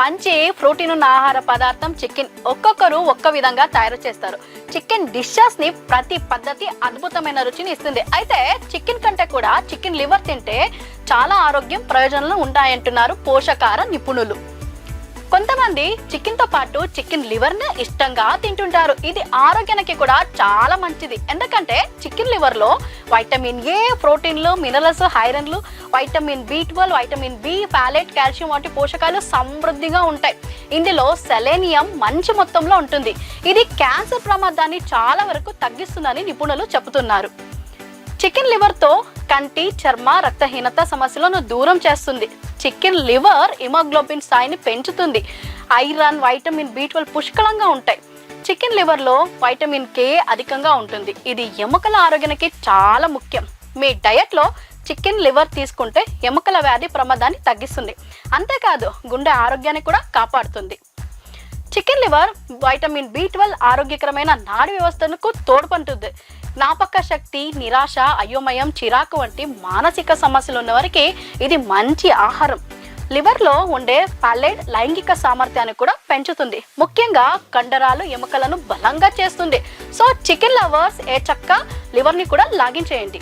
మంచి ప్రోటీన్ ఉన్న ఆహార పదార్థం చికెన్ ఒక్కొక్కరు ఒక్క విధంగా తయారు చేస్తారు. చికెన్ డిషెస్ని ప్రతి పద్ధతి అద్భుతమైన రుచిని ఇస్తుంది. అయితే చికెన్ కంటే కూడా చికెన్ లివర్ తింటే చాలా ఆరోగ్యం ప్రయోజనాలు ఉంటాయంటున్నారు పోషకార నిపుణులు. కొంతమంది చికెన్తో పాటు చికెన్ లివర్ని ఇష్టంగా తింటుంటారు. ఇది ఆరోగ్యానికి కూడా చాలా మంచిది. ఎందుకంటే చికెన్ లివర్లో వైటమిన్ ఏ ప్రోటీన్లు minerals ఐరన్లు vitamin B twelve vitamin B palette calcium వంటి పోషకాలు సమృద్ధిగా ఉంటాయి. ఇందులో సెలేనియం మంచి మొత్తంలో ఉంటుంది. ఇది క్యాన్సర్ ప్రమాదాన్ని చాలా వరకు తగ్గిస్తుందని నిపుణులు చెబుతున్నారు. చికెన్ లివర్తో కంటి చర్మ రక్తహీనత సమస్యలను దూరం చేస్తుంది. చికెన్ లివర్ హిమోగ్లోబిన్ స్థాయిని పెంచుతుంది. ఐరన్ వైటమిన్ బి ట్వెల్వ్ పుష్కలంగా ఉంటాయి. చికెన్ లివర్లో వైటమిన్ కే అధికంగా ఉంటుంది. ఇది ఎముకల ఆరోగ్యానికి చాలా ముఖ్యం. మీ డయట్లో చికెన్ లివర్ తీసుకుంటే ఎముకల వ్యాధి ప్రమాదాన్ని తగ్గిస్తుంది. అంతేకాదు గుండె ఆరోగ్యాన్ని కూడా కాపాడుతుంది. Chicken liver vitamin B twelve ఆరోగ్యకరమైన నాడి వ్యవస్థకు తోడ్పడుతుంది. జ్ఞాపక శక్తి నిరాశ అయోమయం చిరాకు వంటి మానసిక సమస్యలు ఉన్నవారికి ఇది మంచి ఆహారం. లివర్లో ఉండే ప్యాలెట్ లైంగిక సామర్థ్యాన్ని కూడా పెంచుతుంది. ముఖ్యంగా కండరాలు ఎముకలను బలంగా చేస్తుంది. సో చికెన్ లవర్స్ ఏ చక్క లివర్ని కూడా లాగించేయండి.